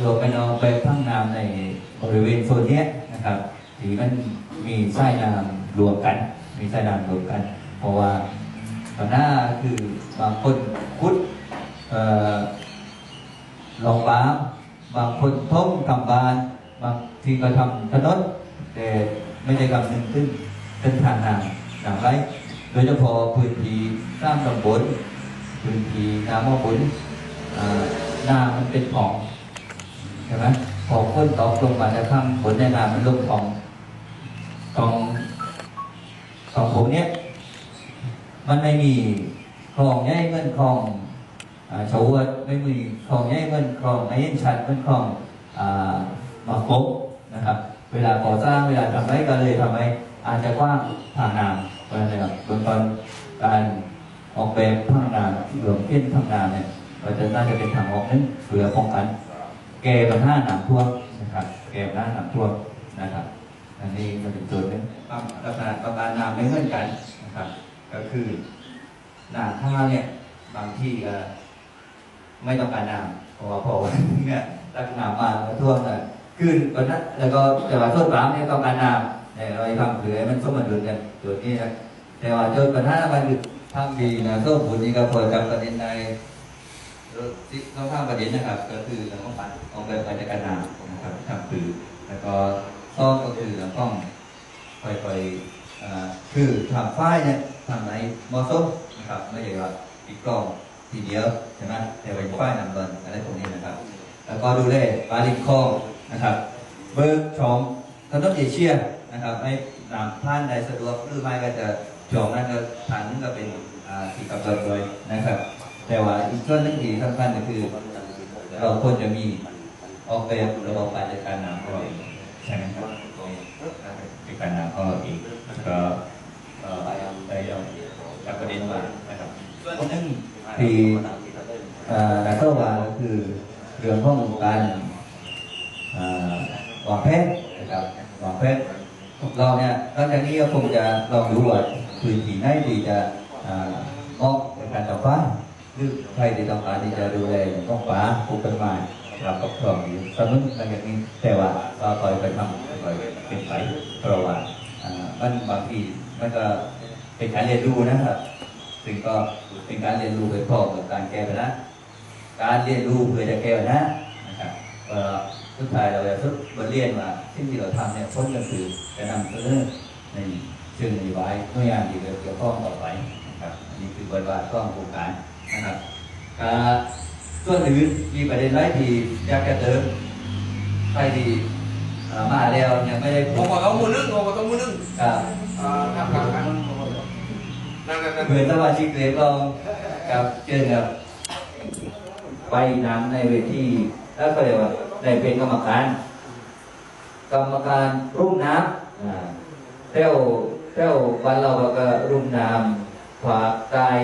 รวมไปนองไปพังน้ำในบริเวณโซนนี้นะครับที่มันมีไส้น้ำรวมกัน มีไส้น้ำรวมกัน เพราะว่าตอนหน้าคือบางคนคุดลองบ้าบางคนท่มทำบานบางทีก็ทำถนนแต่ไม่ได้กำนึงถึงเส้นทางน้ำน้ำไหลโดยเฉพาะพื้นที่สร้างตำบลพื้นที่น้ำมอบุญอ่าน้ำมันเป็นของ ช่ไหมพอพ้นตอกลงมาแล้วข้างบนในน้ำมันลงของของของผมเนี้ยมันไม่มีคลองใหญ่เหมือนคลองอ่าชาวดไม่มีคลองใหญ่เหมือนคลองไอ้ยินชัดเหมือนคลองอ่ามาคบนะครับ เวลาก่อสร้างเวลาทำไรก็เลยทำให้อาจจะกว้างทางน้ำเพราะฉะนั้นนะครับเบื้องต้นการออกแบบทางน้ำที่หลวงเพี้ยนทางน้ำเนี่ยก็จะน่าจะเป็นทางออกนึงเพื่อป้องกัน แก้ปัญหาน้ำท่วมนะครับ แก้ปัญหาน้ำท่วมนะครับ อันนี้ก็เป็นจุดหนึงความลักษณะประการน้ำไม่เหมือนกันนะครับ ก็คือหน้ำท่าเนี่ยบางที่ก็ไม่ต้องการน้ำเพราะว่าพอวันเนี่ยตักน้ำมาแล้วท่วมเลยขึ้นวันนั้นแล้วก็แต่ว่าต้นปามเนี่ยต้องการน้ำเนี่ยเราทำเผื่อมันสมดุลกันจุดนี้นะแต่ว่าจุดปัญหามันคือทำดีนะส้มผุนนี้ก็พอจำประเด็นใน ที่ต้องข้ามประเด็นนะครับ ก็คือเรื่องของการออกแบบการจัดการน้ำนะครับทำคือแล้วก็ซ่อมก็คือเรื่องของค่อยๆคือทำฝ้ายเนี่ยทำในมอสมนะครับไม่ใช่ว่าอีกกล้องทีเดียวใช่ไหมแต่เป็นฝ้ายนำเงินอะไรพวกนี้นะครับ แล้วก็ดูแลปลาลิคองนะครับ เบิร์ช่องถนนเอเชียนะครับให้นำผ่านได้สะดวกหรือไม่ก็จะช่องนั้นก็ทางนึงก็เป็นที่กำหนดไว้นะครับ แต่ว่าอีกส่วนหนึ่งที่สำคัญก็คือ เราควรจะมีออกแบบระบบการจัดการน้ำของเราเองใช่ไหมครับจัดการน้ำของเราเองก็ไปเอาจากประเด็นมานะครับส่นหนึงที่เอ่อนักเข้าว่าก็คือเรื่องของการวางแผนนะครับวางแผนเราเนี่ยหลังจากนี้ก็คงจะลองดูว่าพื้นที่ไหนที่จะเอ่อเหมาะในการจับฟ้าร ใครที่ต้องการที่จะดูแลต้องป่าปลูกต้นม้เราก็พร้อมอยู่สนุนอะไรอย่างนี้แต่ว่าก็คอยไปทำคอยเป็นไปเพราะว่าอ่ามันบางทีมันก็เป็นการเรียนรู้นะครับ ซึ่งก็เป็นการเรียนรู้ไปพร้อมกับการแก้ปัญหาการเรียนรู้เพื่อจะแก้ปัญหานะครับสุดท้ายเราจะทุกบทเรียนว่าสิ่งที่เราทำเนี่ยพ้นก็คือจะนำเสนอในเชิงนโยบายหน่วยงานที่เกี่ยวข้องต่อไปนะครับนนี้คือบทบาทของโครงการ นะครับอ่าส่วนอื่นมีประเด็นไรที่อยากจะเติมใครที่อ่ามาแล้วยังไม่ได้ผพูมดบอกเขามือนึงผมบอกเขามือนึงกับอ่าครับครับครับนั่งกันกันเพื่อนสมาชิกเรียกร้องกับเชิญกับไปนำในเวทีแล้วก็เรียกว่าได้เป็นกรรมการ กรรมการรุ่มน้ำอ่าเต้วเต้ววันเราก็รุ่มน้ำฝากกาย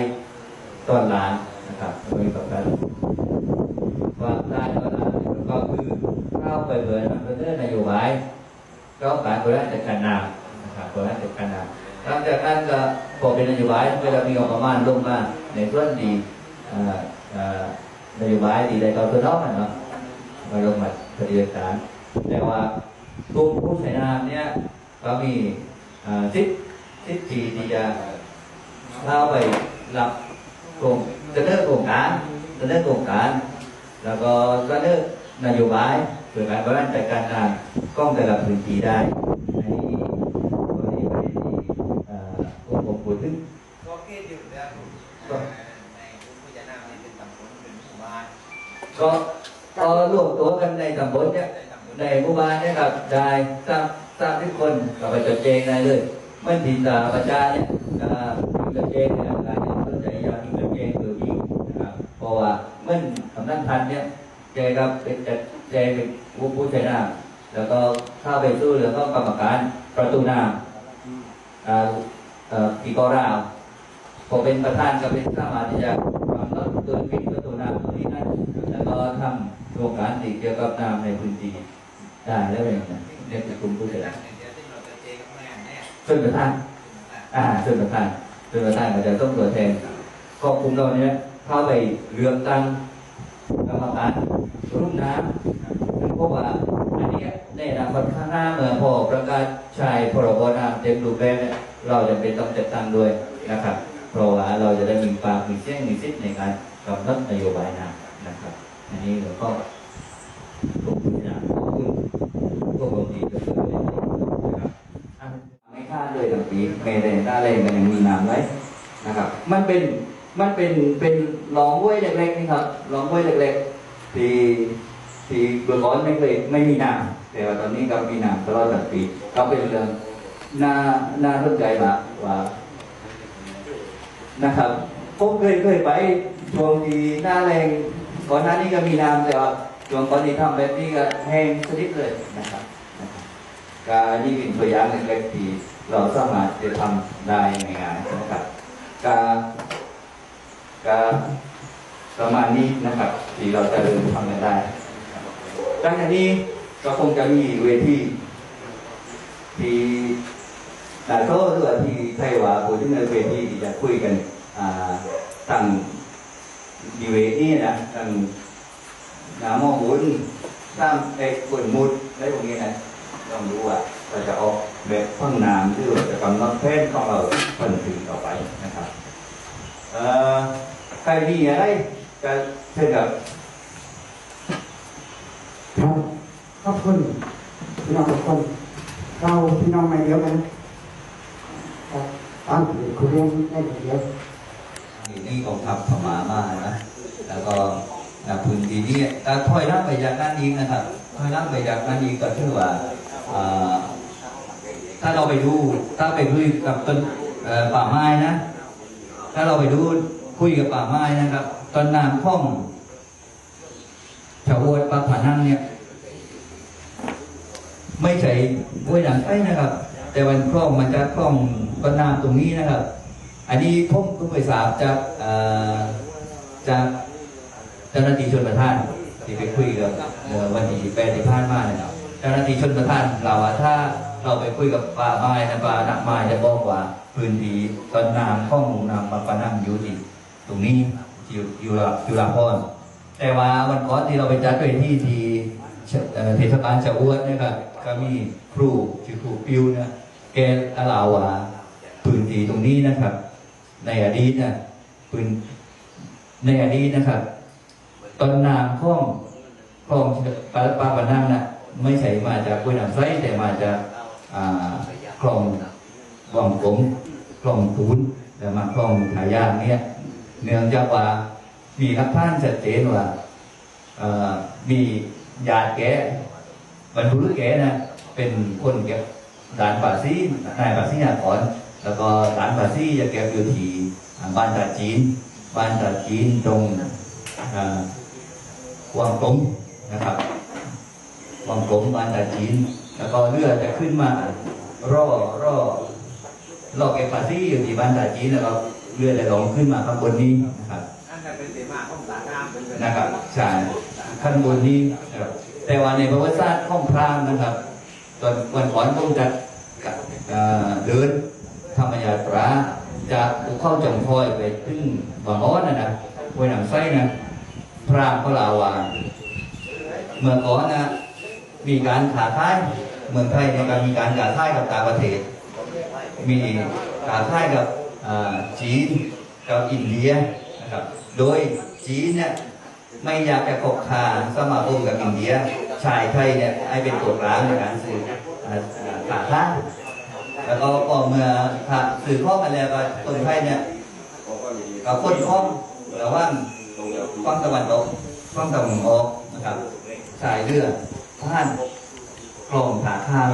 ตอนหลานนะครับโดยประการว่าได้ก็ได้ก็คือเข้าไปเผยมันเป็นเรื่องนโยบายก็การบริหารจัดการน้ำนะครับบริหารจัดการน้ำหลังจากนั้นก็พอเป็นนโยบายก็จะมีงบประมาณลงมาในส่วนดีนโยบายดีได้ก็ตัวนอกมันเนาะมาลงมาปฏิบัติการแต่ว่ากลุ่มผู้ใช้น้ำเนี่ยก็มีสิทธิ์สิทธิ์ที่จะเข้าไปรับ กลุ่มเสนอโครงการเสนอโครงการ แล้วก็ก็เลือกนโยบายเพื่อการบริหารจัดการงานกล้องแต่ละพื้นที่ได้ในกรณีประเด็นที่เอ่อผมผมพูดถึงก็เกตอยู่แล้วในผู้จะนำนี่เป็นตำบลเป็นหมู่บ้านก็ก็รวมตัวกันในตำบลเนี่ยในหมู่บ้านเนี่ยครับได้สร้างสร้างทุกคนก็ไปจดแจงได้เลยมันถินตาประชาเนี่ย กำนันเนี่ยแกครับเป็นจัดแจเป็นผู้ผู้ชน้ำแล้วก็เข้าไปสู้เรื่องของกรรมการประตูน้ำอ่าอ่ปีกอราวพอเป็นประธานก็เป็นสามาที่จะกำหนดเกินปิดประตูน้ำตรงนี้นั่นแล้วก็ทำโครงการที่เกี่ยวกับน้ำในพื้นที่ได้แล้วเป็นไงเรียกกลุ่มผู้เสียหายเดี๋ยวที่เราจะส่วนประธานอ่าส่วนประธานส่วนประธานก็จะต้องตัวแทนก็กลุ่มเราเนี้ยเข้าไปเลือกตั้ง กรรมการรุ่มน้ำเพราะว่าอันนี้ในอนาคตข้างหน้าเมื่อพอประกาศใช้พรบน้ำเต็มรูปแบบเนี่ยเราจะเป็นต้องจัดตั้งด้วยนะครับ เพราะว่าเราจะได้มีปากมีเสียงมีสิทธิ์ในการกำหนดนโยบายน้ำนะครับ อันนี้เราก็ขอบคุณนะขอบคุณพวกเราดีทุกคนเลยนะครับไม่ค่าดเลยทั้งปีเมเดนต้าเลนกันยังมีน้ำไว้นะครับ มันเป็น มันเป็นเป็นหลองห้วยเล็กๆนี่ครับหลองห้วยเล็กๆที่ที่เมื่อก่อนไม่เคยไม่มีน้ำแต่ว่าตอนนี้ก็มีน้ำตลอดทั้งปีก็เป็นเรื่องน่าน่าสนใจมากว่านะครับผมเคยเคยไปช่วงที่หน้าแรงก่อนหน้านี้ก็มีน้ำแต่ว่าช่วงก่อนที่ทำแบบนี้ก็แห้งสนิทเลยนะครับนะครับก็นี่เป็นตัวอย่างเล็กๆที่เราสามารถจะทำได้ง่ายๆนะครับก็ ก็ประมาณนี้นะครับที่เราจะเริ่มทำกันได้ดังจากนี้ก็คงจะมีเวทีที่แต่ก็เรื่องที่ไทยว่าผู้ที่ในเวทีที่จะคุยกันอ่าตั้งดีเวทีนะตั้งหนาหมอมุนตามไอ้กวนมุดอะไรพวกนี้นะต้องรู้ว่าเราจะออกแบบห้องน้ำที่เราจะกำหนดแผนของเราคนถึงต่อไปนะครับ ใครมีอะไรจะเชิญกับครับขอบคุณพี่น้องทุกคน เราพี่น้องไม่เดียวกันครับตามที่คุณเรียนได้เดียวนี่กองทัพพม่ามานะแล้วก็อ่าพื้นที่นี้ถ้าถอยหล่างไปจากนั้นอีกนะครับถอยหล่างไปจากนั้นอีกก็ถือว่าอ่าถ้าเราไปดูถ้าไปคุยกับต้นเอ่อป่าไม้นะ ถ้าเราไปดูคุยกับป่าไม้นะครับต้นน้ำข้องชาวโอดปลาผานั่งเนี่ย ไม่ใช่ห้วยหนังไส้นะครับ แต่วันคล่องมันจะคล่องต้นน้ำตรงนี้นะครับ อันนี้ผมเพิ่งไปทราบจากจากเจ้าหน้าที่ชนประทานที่ไปคุยกับวันที่แปดที่ผ่านมานะครับ เจ้าหน้าที่ชนประทานเราว่าถ้าเราไปคุยกับป่าไม้นะป่าหนักไม้จะบอกว่าพื้นที่ต้นน้ำข้องน้ำมาปานั่งอยู่ที่ตรงนี้อยู่อยู่ละอยู่ละพรแต่ว่าวันก่อนที่เราไปจัดเวทีที่เทศบาลชะอวดนะครับก็มีครูชื่อครูปิวนะแกเล่าว่าพื้นที่ตรงนี้นะครับ ในอดีตนะพื้นในอดีตนะครับต้นน้ำคลองคลองปลาปลาปะนั่งนะ ไม่ใช่มาจากห้วยน้ำไส้แต่มาจากคลองวังกงคลองตูนแต่มาคลองทายาเนี่ยเนื่องจากว่ามีหลักฐานชัดเจนว่ามีญาติแกบรรพุรุษแกนะเป็นคนเก็บด่านป่าซีนายป่าซีนาก่อน แล้วก็ร้านบาซี่จะเก็บอยู่ที่บ้านตาจีน บ้านตาจีนตรงอ่าวังกลมนะครับ วังกลมบ้านตาจีน แล้วก็เรือจะขึ้นมาร่อร่อร่อเก็บบาซี่อยู่ที่บ้านตาจีนแล้วก็เรือจะลงขึ้นมาข้างบนนี้นะครับอันนั้นเป็นเสมาของสาน้ำเป็นเวลานะครับใช่ขั้นบนนี้นะครับแต่ว่าในประวัติศาสตร์ของพราหมณ์นะครับ ตอนวันก่อนต้องจัดกับเอ่อเดินธรรมยาตราจากภูเข้าจงพอยไปถึงบางอ้อนนะนะห้วยหนังไส้นะพราหมณ์ก็ลาว่าเมื่อก่อนนะ มีการขาท้ายเมืองไทยในการมีการขาท้ายกับต่างประเทศ มีขาท้ายกับจีนกับอินเดียนะครับ โดยจีนเนี่ยไม่อยากจะกบคาสมาคมกับอินเดีย ชายไทยเนี่ยให้เป็นตัวกลางในการสื่ออ่าอ่าขาท้ายแล้วก็พอเมื่อสื่อข้อมาแล้วก็คนไทยเนี่ยก็คนข้องระหว่างฝั่งตะวันตกฝั่งตะวันออกนะครับชายเรือ ผ่านคลองขาข้าง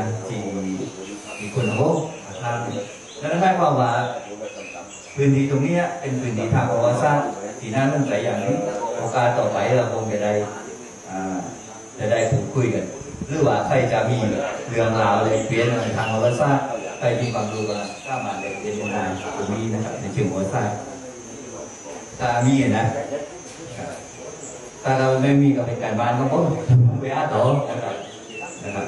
นะที่ที่คนโอ้ขาข้างแล้วนั่นหมายความว่าพื้นที่ตรงนี้เป็นพื้นที่ทางประวัติศาสตร์ที่น่าสนใจอย่างนี้โอกาสต่อไปเราคงจะได้จะได้พูดคุยกัน หรือว่าใครจะมีเรื่องราวอะไรเปลี่ยนในทางประวัติศาสตร์ใครมีความรู้ก็สามารถเลยเปลี่ยนได้ตรงนี้นะครับในเชิงประวัติศาสตร์ถ้ามีนะ ถ้าเราไม่มีกับเป็นการบ้านของผมไปอาต่อนะครับนะครับ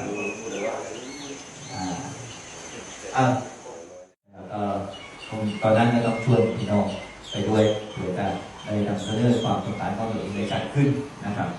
อ่าอ่าแล้วก็คงตอนนั้นก็ต้องชวนพี่น้องไปด้วยเพื่อจะได้นำเสนอความต้องการของตัวเองในชัดขึ้นนะครับ